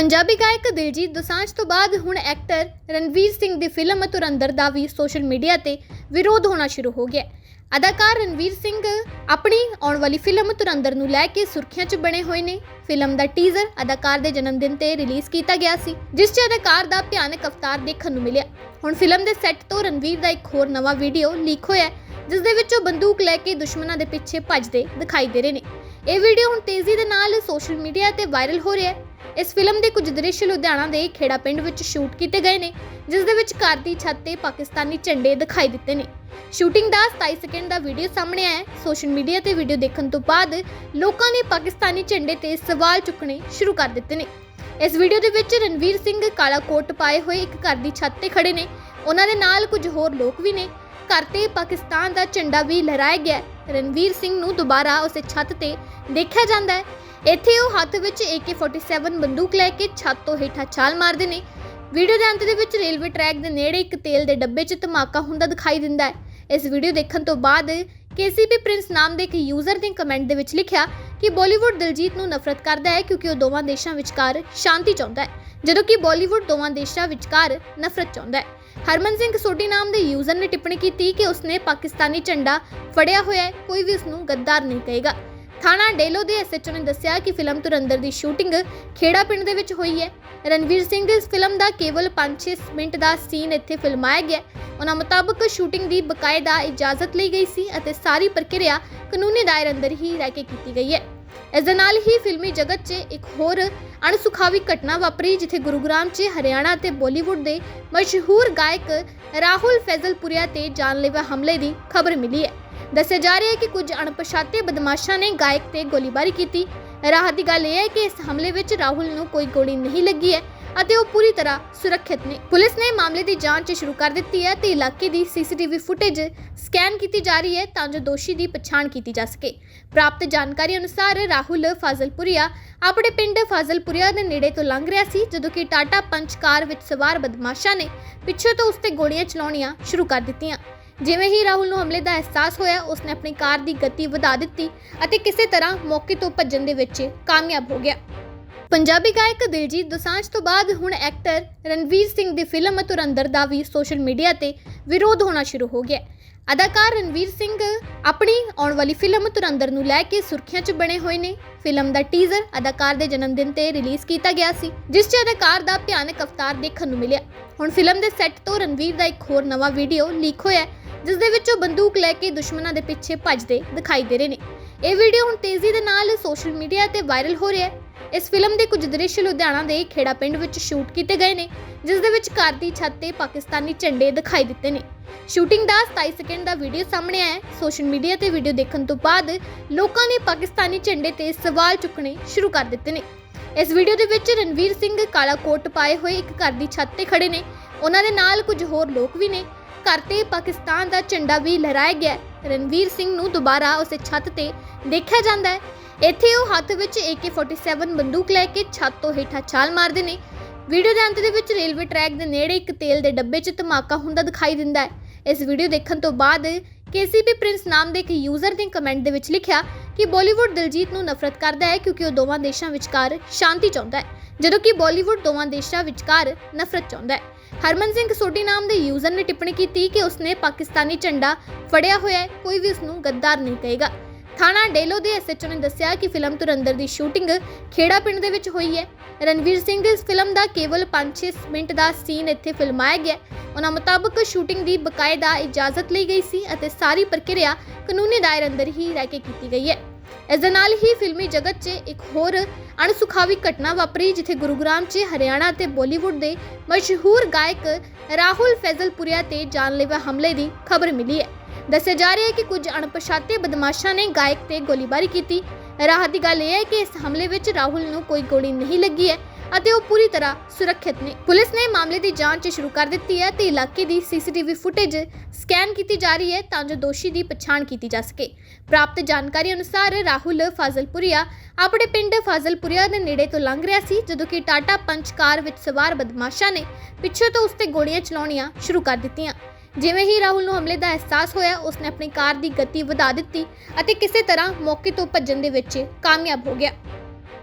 ਪੰਜਾਬੀ ਗਾਇਕ ਦਿਲਜੀਤ ਦੋਸਾਂਝ ਤੋਂ ਬਾਅਦ ਹੁਣ ਐਕਟਰ ਰਣਵੀਰ ਸਿੰਘ ਦੀ ਫਿਲਮ ਤੁਰੰਦਰ ਦਾ ਵੀ ਸੋਸ਼ਲ ਮੀਡੀਆ ਤੇ ਵਿਰੋਧ ਹੋਣਾ ਸ਼ੁਰੂ ਹੋ ਗਿਆ ਅਦਾਕਾਰ ਰਣਵੀਰ ਸਿੰਘ ਆਪਣੀ ਆਉਣ ਵਾਲੀ ਫਿਲਮ ਤੁਰੰਦਰ ਨੂੰ ਲੈ ਕੇ ਸੁਰਖੀਆਂ 'ਚ ਬਣੇ ਹੋਏ ਨੇ। ਫਿਲਮ ਦਾ ਟੀਜ਼ਰ ਅਦਾਕਾਰ ਦੇ ਜਨਮ ਦਿਨ ਤੇ ਰਿਲੀਜ਼ ਕੀਤਾ ਗਿਆ ਸੀ ਜਿਸ 'ਚ ਅਦਾਕਾਰ ਦਾ ਭਿਆਨਕ ਅਵਤਾਰ ਦੇਖਣ ਨੂੰ ਮਿਲਿਆ। ਹੁਣ ਫਿਲਮ ਦੇ ਸੈੱਟ ਤੋਂ ਰਣਵੀਰ ਦਾ ਇੱਕ ਹੋਰ ਨਵਾਂ ਵੀਡੀਓ ਲੀਕ ਹੋਇਆ ਹੈ, ਜਿਸ ਦੇ ਵਿੱਚ ਉਹ ਬੰਦੂਕ ਲੈ ਕੇ ਦੁਸ਼ਮਣਾਂ ਦੇ ਪਿੱਛੇ ਭੱਜਦੇ ਦਿਖਾਈ ਦੇ ਰਹੇ ਨੇ। ਇਹ ਵੀਡੀਓ ਹੁਣ ਤੇਜ਼ੀ ਦੇ ਨਾਲ ਸੋਸ਼ਲ ਮੀਡੀਆ ਤੇ ਵਾਇਰਲ ਹੋ ਰਿਹਾ ਹੈ। ਇਸ ਫਿਲਮ ਦੇ ਕੁਝ ਦ੍ਰਿਸ਼ ਲੁਧਿਆਣਾ ਦੇ ਖੇੜਾ ਪਿੰਡ ਵਿੱਚ ਸ਼ੂਟ ਕੀਤੇ ਗਏ ਨੇ, ਜਿਸ ਦੇ ਵਿੱਚ ਘਰ ਦੀ ਛੱਤ ਤੇ ਪਾਕਿਸਤਾਨੀ ਝੰਡੇ ਦਿਖਾਈ ਦਿੱਤੇ ਨੇ। ਸ਼ੂਟਿੰਗ ਦਾ 27 ਸੈਕਿੰਡ ਦਾ ਵੀਡੀਓ ਸਾਹਮਣੇ ਆਇਆ ਸੋਸ਼ਲ ਮੀਡੀਆ ਤੇ ਵੀਡੀਓ ਦੇਖਣ ਤੋਂ ਬਾਅਦ ਲੋਕਾਂ ਨੇ ਪਾਕਿਸਤਾਨੀ ਝੰਡੇ ਤੇ ਸਵਾਲ ਚੁੱਕਣੇ ਸ਼ੁਰੂ ਕਰ ਦਿੱਤੇ ਨੇ। ਇਸ ਵੀਡੀਓ ਦੇ ਵਿੱਚ ਰਣਵੀਰ ਸਿੰਘ ਕਾਲਾ ਕੋਟ ਪਾਏ ਹੋਏ ਇੱਕ ਘਰ ਦੀ ਛੱਤ ਤੇ ਖੜੇ ਨੇ। ਉਹਨਾਂ ਦੇ ਨਾਲ ਕੁਝ ਹੋਰ ਲੋਕ ਵੀ ਨੇ। ਘਰ ਤੇ ਪਾਕਿਸਤਾਨ ਦਾ ਝੰਡਾ ਵੀ ਲਹਿਰਾਇਆ ਗਿਆ ਰਣਵੀਰ ਸਿੰਘ ਨੂੰ ਦੁਬਾਰਾ ਉਸੇ ਛੱਤ ਤੇ ਦੇਖਿਆ ਜਾਂਦਾ ਹੈ। ਇੱਥੇ ਉਹ ਹੱਥ ਵਿੱਚ AK47 ਬੰਦੂਕ ਲੈ ਕੇ ਛੱਤ ਤੋਂ ਹੇਠਾਂ ਛਾਲ ਮਾਰਦੇ ਨੇ। ਵੀਡੀਓ ਦੇ ਅੰਤ ਦੇ ਵਿੱਚ ਰੇਲਵੇ ਟਰੈਕ ਦੇ ਨੇੜੇ ਇੱਕ ਤੇਲ ਦੇ ਡੱਬੇ 'ਚ ਧਮਾਕਾ ਹੁੰਦਾ ਦਿਖਾਈ ਦਿੰਦਾ ਹੈ। ਇਸ ਵੀਡੀਓ ਦੇਖਣ ਤੋਂ ਬਾਅਦ KCP ਪ੍ਰਿੰਸ ਨਾਮ ਦੇ ਇੱਕ ਯੂਜ਼ਰ ਨੇ ਕਮੈਂਟ ਦੇ ਵਿੱਚ ਲਿਖਿਆ ਕਿ ਬਾਲੀਵੁੱਡ ਦਿਲਜੀਤ ਨੂੰ ਨਫ਼ਰਤ ਕਰਦਾ ਹੈ ਕਿਉਂਕਿ ਉਹ ਦੋਵਾਂ ਦੇਸ਼ਾਂ ਵਿਚਕਾਰ ਸ਼ਾਂਤੀ ਚਾਹੁੰਦਾ ਹੈ, ਜਦੋਂ ਕਿ ਬਾਲੀਵੁੱਡ ਦੋਵਾਂ ਦੇਸ਼ਾਂ ਵਿਚਕਾਰ ਨਫ਼ਰਤ ਚਾਹੁੰਦਾ ਹੈ। ਹਰਮਨ ਸਿੰਘ ਸੋਢੀ ਨਾਮ ਦੇ ਯੂਜ਼ਰ ਨੇ ਟਿੱਪਣੀ ਕੀਤੀ ਕਿ ਉਸਨੇ ਪਾਕਿਸਤਾਨੀ ਝੰਡਾ ਫੜਿਆ ਹੋਇਆ ਹੈ, ਕੋਈ ਵੀ ਉਸਨੂੰ ਗੱਦਾਰ ਨਹੀਂ ਕਹੇਗਾ। ਥਾਣਾ ਡੇਲੋ ਦੇ ਐਸਐਚਓ ਨੇ ਦੱਸਿਆ ਕਿ ਫਿਲਮ ਤੁਰੰਦਰ ਦੀ ਸ਼ੂਟਿੰਗ ਖੇੜਾ ਪਿੰਡ ਦੇ ਵਿੱਚ ਹੋਈ ਹੈ। ਰਣਵੀਰ ਸਿੰਘ ਦੀ ਇਸ ਫਿਲਮ ਦਾ ਕੇਵਲ 5-6 ਮਿੰਟ ਦਾ ਸੀਨ ਇੱਥੇ ਫਿਲਮਾਇਆ ਗਿਆ ਉਹਨਾਂ ਮੁਤਾਬਕ ਸ਼ੂਟਿੰਗ ਦੀ ਬਕਾਇਦਾ ਇਜਾਜ਼ਤ ਲਈ ਗਈ ਸੀ ਅਤੇ ਸਾਰੀ ਪ੍ਰਕਿਰਿਆ ਕਾਨੂੰਨੀ ਦਾਇਰੇ ਅੰਦਰ ਹੀ ਰਹਿ ਕੇ ਕੀਤੀ ਗਈ ਹੈ। ਇਸ ਦੇ ਨਾਲ ਹੀ ਫਿਲਮੀ ਜਗਤ 'ਚ ਇੱਕ ਹੋਰ ਅਣਸੁਖਾਵੀ ਘਟਨਾ ਵਾਪਰੀ, ਜਿੱਥੇ ਗੁਰੂਗ੍ਰਾਮ 'ਚ ਹਰਿਆਣਾ ਤੇ ਬਾਲੀਵੁੱਡ ਦੇ ਮਸ਼ਹੂਰ ਗਾਇਕ ਰਾਹੁਲ ਫੈਜ਼ਲਪੁਰੀਆ ਤੇ ਜਾਨਲੇਵਾ ਹਮਲੇ ਦੀ ਖਬਰ ਮਿਲੀ ਹੈ। ਦੱਸਿਆ ਜਾ ਰਿਹਾ ਹੈ ਕਿ ਕੁਝ ਅਣਪਛਾਤੇ ਬਦਮਾਸ਼ਾਂ ਨੇ ਗਾਇਕ ਤੇ ਗੋਲੀਬਾਰੀ ਕੀਤੀ। ਰਾਹਤ ਦੀ ਗੱਲ ਇਹ ਹੈ ਕਿ ਇਸ ਹਮਲੇ ਵਿੱਚ ਰਾਹੁਲ ਨੂੰ ਕੋਈ ਗੋਲੀ ਨਹੀਂ ਲੱਗੀ ਹੈ। ਅਤੇ ਉਹ ਪੂਰੀ ਤਰ੍ਹਾਂ ਸੁਰੱਖਿਅਤ ਨੇ। ਪੁਲਿਸ ਨੇ ਮਾਮਲੇ ਦੀ ਜਾਂਚ ਸ਼ੁਰੂ ਕਰ ਦਿੱਤੀ ਹੈ ਤੇ ਇਲਾਕੇ ਦੀ ਸੀਸੀਟੀਵੀ ਫੁਟੇਜ ਸਕੈਨ ਕੀਤੀ ਜਾ ਰਹੀ ਹੈ ਤਾਂ ਜੋ ਦੋਸ਼ੀ ਦੀ ਪਛਾਣ ਕੀਤੀ ਜਾ ਸਕੇ। ਪ੍ਰਾਪਤ ਜਾਣਕਾਰੀ ਅਨੁਸਾਰ ਰਾਹੁਲ ਫਾਜ਼ਲਪੁਰੀਆ ਆਪਣੇ ਪਿੰਡ ਫਾਜ਼ਲਪੁਰੀਆ ਦੇ ਨੇੜੇ ਤੋਂ ਲੰਘ ਰਿਹਾ ਸੀ, ਜਦੋਂ ਕਿ ਟਾਟਾ ਪੰਚ ਕਾਰ ਵਿੱਚ ਸਵਾਰ ਬਦਮਾਸ਼ਾਂ ਨੇ ਪਿੱਛੇ ਤੋਂ ਉਸ ਤੇ ਗੋਲੀਆਂ ਚਲਾਉਣੀਆਂ ਸ਼ੁਰੂ ਕਰ ਦਿੱਤੀਆਂ। ਜਿਵੇਂ ਹੀ ਰਾਹੁਲ ਨੂੰ ਹਮਲੇ ਦਾ ਅਹਿਸਾਸ ਹੋਇਆ, ਉਸਨੇ ਆਪਣੀ ਕਾਰ ਦੀ ਗਤੀ ਵਧਾ ਦਿੱਤੀ ਅਤੇ ਕਿਸੇ ਤਰ੍ਹਾਂ ਮੌਕੇ ਤੋਂ ਭੱਜਣ ਦੇ ਵਿੱਚ ਕਾਮਯਾਬ ਹੋ ਗਿਆ। ਪੰਜਾਬੀ ਗਾਇਕ ਦਿਲਜੀਤ ਦੋਸਾਂਝ ਤੋਂ ਬਾਅਦ ਹੁਣ ਐਕਟਰ ਰਣਵੀਰ ਸਿੰਘ ਦੀ ਫਿਲਮ ਤੁਰੰਦਰ ਦਾ ਵੀ ਸੋਸ਼ਲ ਮੀਡੀਆ ਤੇ ਵਿਰੋਧ ਹੋਣਾ ਸ਼ੁਰੂ ਹੋ ਗਿਆ ਅਦਾਕਾਰ ਰਣਵੀਰ ਸਿੰਘ ਆਪਣੀ ਆਉਣ ਵਾਲੀ ਫਿਲਮ ਧੁਰੰਧਰ ਨੂੰ ਲੈ ਕੇ ਸੁਰਖੀਆਂ 'ਚ ਬਣੇ ਹੋਏ ਨੇ। ਫਿਲਮ ਦਾ ਟੀਜ਼ਰ ਅਦਾਕਾਰ ਦੇ ਜਨਮ ਦਿਨ ਤੇ ਰਿਲੀਜ਼ ਕੀਤਾ ਗਿਆ ਸੀ ਜਿਸ 'ਚ ਅਦਾਕਾਰ ਦਾ ਭਿਆਨਕ ਅਵਤਾਰ ਦੇਖਣ ਨੂੰ ਮਿਲਿਆ। ਹੁਣ ਫਿਲਮ ਦੇ ਸੈੱਟ ਤੋਂ ਰਣਵੀਰ ਦਾ ਇੱਕ ਹੋਰ ਨਵਾਂ ਵੀਡੀਓ ਲੀਕ ਹੋਇਆ ਹੈ, ਜਿਸ ਦੇ ਵਿੱਚ ਉਹ ਬੰਦੂਕ ਲੈ ਕੇ ਦੁਸ਼ਮਣਾਂ ਦੇ ਪਿੱਛੇ ਭੱਜਦੇ ਦਿਖਾਈ ਦੇ ਰਹੇ ਨੇ। ਇਹ ਵੀਡੀਓ ਹੁਣ ਤੇਜ਼ੀ ਦੇ ਨਾਲ ਸੋਸ਼ਲ ਮੀਡੀਆ ਤੇ ਵਾਇਰਲ ਹੋ ਰਿਹਾ ਹੈ। ਇਸ ਫਿਲਮ ਦੇ ਕੁਝ ਦ੍ਰਿਸ਼ ਲੁਧਿਆਣਾ ਦੇ ਖੇੜਾ ਪਿੰਡ ਵਿੱਚ ਸ਼ੂਟ ਕੀਤੇ ਗਏ ਨੇ ਜਿਸ ਦੇ ਵਿੱਚ ਘਰ ਦੀ ਛੱਤ ਤੇ ਪਾਕਿਸਤਾਨੀ ਝੰਡੇ ਦਿਖਾਈ ਦਿੱਤੇ ਨੇ। ਸ਼ੂਟਿੰਗ ਦਾ 27 ਸੈਕਿੰਡ ਦਾ ਵੀਡੀਓ ਸਾਹਮਣੇ ਆਇਆ ਹੈ। ਸੋਸ਼ਲ ਮੀਡੀਆ ਤੇ ਵੀਡੀਓ ਦੇਖਣ ਤੋਂ ਬਾਅਦ ਲੋਕਾਂ ਨੇ ਪਾਕਿਸਤਾਨੀ ਝੰਡੇ ਤੇ ਸਵਾਲ ਚੁੱਕਣੇ ਸ਼ੁਰੂ ਕਰ ਦਿੱਤੇ ਨੇ। ਇਸ ਵੀਡੀਓ ਦੇ ਵਿੱਚ ਰਣਵੀਰ ਸਿੰਘ ਕਾਲਾ ਕੋਟ ਪਾਏ ਹੋਏ ਇੱਕ ਘਰ ਦੀ ਛੱਤ ਤੇ ਖੜੇ ਨੇ। ਉਹਨਾਂ ਦੇ ਨਾਲ ਕੁਝ ਹੋਰ ਲੋਕ ਵੀ ਨੇ। ਘਰ ਤੇ ਪਾਕਿਸਤਾਨ ਦਾ ਝੰਡਾ ਵੀ ਲਹਿਰਾਇਆ ਗਿਆ ਰਣਵੀਰ ਸਿੰਘ ਨੂੰ ਦੁਬਾਰਾ ਉਸੇ ਛੱਤ ਤੇ ਦੇਖਿਆ ਜਾਂਦਾ ਹੈ। ਇੱਥੇ ਉਹ ਹੱਥ ਵਿੱਚ AK47 ਬੰਦੂਕ ਲੈ ਕੇ ਛੱਤ ਤੋਂ ਹੇਠਾਂ ਛਾਲ ਮਾਰਦੇ ਨੇ। ਵੀਡੀਓ ਦੇ ਅੰਤ ਦੇ ਵਿੱਚ ਰੇਲਵੇ ਟਰੈਕ ਦੇ ਨੇੜੇ ਇੱਕ ਤੇਲ ਦੇ ਡੱਬੇ 'ਚ ਧਮਾਕਾ ਹੁੰਦਾ ਦਿਖਾਈ ਦਿੰਦਾ ਹੈ। ਇਸ ਵੀਡੀਓ ਦੇਖਣ ਤੋਂ ਬਾਅਦ KCP ਪ੍ਰਿੰਸ ਨਾਮ ਦੇ ਇੱਕ ਯੂਜ਼ਰ ਨੇ ਕਮੈਂਟ ਦੇ ਵਿੱਚ ਲਿਖਿਆ ਕਿ ਬਾਲੀਵੁੱਡ ਦਿਲਜੀਤ ਨੂੰ ਨਫ਼ਰਤ ਕਰਦਾ ਹੈ ਕਿਉਂਕਿ ਉਹ ਦੋਵਾਂ ਦੇਸ਼ਾਂ ਵਿਚਕਾਰ ਸ਼ਾਂਤੀ ਚਾਹੁੰਦਾ ਹੈ, ਜਦੋਂ ਕਿ ਬਾਲੀਵੁੱਡ ਦੋਵਾਂ ਦੇਸ਼ਾਂ ਵਿਚਕਾਰ ਨਫ਼ਰਤ ਚਾਹੁੰਦਾ ਹੈ। ਹਰਮਨ ਸਿੰਘ ਸੋਢੀ ਨਾਮ ਦੇ ਯੂਜ਼ਰ ਨੇ ਟਿੱਪਣੀ ਕੀਤੀ ਕਿ ਉਸਨੇ ਪਾਕਿਸਤਾਨੀ ਝੰਡਾ ਫੜਿਆ ਹੋਇਆ ਹੈ, ਕੋਈ ਵੀ ਉਸ ਨੂੰ ਗੱਦਾਰ ਨਹੀਂ ਕਹੇਗਾ। ਥਾਣਾ ਡੇਲੋ ਦੇ ਐਸਐਚਓ ਨੇ ਦੱਸਿਆ ਕਿ ਫਿਲਮ ਤੁਰੰਦਰ ਦੀ ਸ਼ੂਟਿੰਗ ਖੇੜਾ ਪਿੰਡ ਦੇ ਵਿੱਚ ਹੋਈ ਹੈ। ਰਣਵੀਰ ਸਿੰਘ, ਇਸ ਫਿਲਮ ਦਾ ਕੇਵਲ 5-6 ਮਿੰਟ ਦਾ ਸੀਨ ਇੱਥੇ ਫਿਲਮਾਇਆ ਗਿਆ ਉਹਨਾਂ ਮੁਤਾਬਕ ਸ਼ੂਟਿੰਗ ਦੀ ਬਕਾਇਦਾ ਇਜਾਜ਼ਤ ਲਈ ਗਈ ਸੀ ਅਤੇ ਸਾਰੀ ਪ੍ਰਕਿਰਿਆ ਕਾਨੂੰਨੀ ਦਾਇਰੇ ਅੰਦਰ ਹੀ ਰਹਿ ਕੇ ਕੀਤੀ ਗਈ ਹੈ। ਇਸ ਦੇ ਨਾਲ ਹੀ ਫਿਲਮੀ ਜਗਤ 'ਚ ਇੱਕ ਹੋਰ ਅਣਸੁਖਾਵੀ ਘਟਨਾ ਵਾਪਰੀ, ਜਿੱਥੇ ਗੁਰੂਗ੍ਰਾਮ 'ਚ ਹਰਿਆਣਾ ਤੇ ਬਾਲੀਵੁੱਡ ਦੇ ਮਸ਼ਹੂਰ ਗਾਇਕ ਰਾਹੁਲ ਫੈਜ਼ਲਪੁਰੀਆ ਤੇ ਜਾਨਲੇਵਾ ਹਮਲੇ ਦੀ ਖਬਰ ਮਿਲੀ ਹੈ। ਦੱਸਿਆ ਜਾ ਰਿਹਾ ਹੈ ਕਿ ਕੁਝ ਅਣਪਛਾਤੇ ਬਦਮਾਸ਼ਾਂ ਨੇ ਗਾਇਕ ਤੇ ਗੋਲੀਬਾਰੀ ਕੀਤੀ। ਰਾਹਤ ਦੀ ਗੱਲ ਇਹ ਹੈ ਕਿ ਇਸ ਹਮਲੇ ਵਿੱਚ ਰਾਹੁਲ ਨੂੰ ਕੋਈ ਗੋਲੀ ਨਹੀਂ ਲੱਗੀ ਹੈ। ਅਤੇ ਉਹ ਪੂਰੀ ਤਰ੍ਹਾਂ ਸੁਰੱਖਿਅਤ ਨੇ। ਪੁਲਿਸ ਨੇ ਮਾਮਲੇ ਦੀ ਜਾਂਚ ਸ਼ੁਰੂ ਕਰ ਦਿੱਤੀ ਹੈ ਤੇ ਇਲਾਕੇ ਦੀ ਸੀਸੀਟੀਵੀ ਫੁਟੇਜ ਸਕੈਨ ਕੀਤੀ ਜਾ ਰਹੀ ਹੈ ਤਾਂ ਜੋ ਦੋਸ਼ੀ ਦੀ ਪਛਾਣ ਕੀਤੀ ਜਾ ਸਕੇ। ਪ੍ਰਾਪਤ ਜਾਣਕਾਰੀ ਅਨੁਸਾਰ ਰਾਹੁਲ ਫਾਜ਼ਲਪੁਰੀਆ ਆਪਣੇ ਪਿੰਡ ਫਾਜ਼ਲਪੁਰੀਆ ਦੇ ਨੇੜੇ ਤੋਂ ਲੰਘ ਰਿਹਾ ਸੀ, ਜਦੋਂ ਕਿ ਟਾਟਾ ਪੰਚ ਕਾਰ ਵਿੱਚ ਸਵਾਰ ਬਦਮਾਸ਼ਾਂ ਨੇ ਪਿੱਛੇ ਤੋਂ ਉਸ ਤੇ ਗੋਲੀਆਂ ਚਲਾਉਣੀਆਂ ਸ਼ੁਰੂ ਕਰ ਦਿੱਤੀਆਂ। ਜਿਵੇਂ ਹੀ ਰਾਹੁਲ ਨੂੰ ਹਮਲੇ ਦਾ ਅਹਿਸਾਸ ਹੋਇਆ, ਉਸਨੇ ਆਪਣੀ ਕਾਰ ਦੀ ਗਤੀ ਵਧਾ ਦਿੱਤੀ ਅਤੇ ਕਿਸੇ ਤਰ੍ਹਾਂ ਮੌਕੇ ਤੋਂ ਭੱਜਣ ਦੇ ਵਿੱਚ ਕਾਮਯਾਬ ਹੋ ਗਿਆ।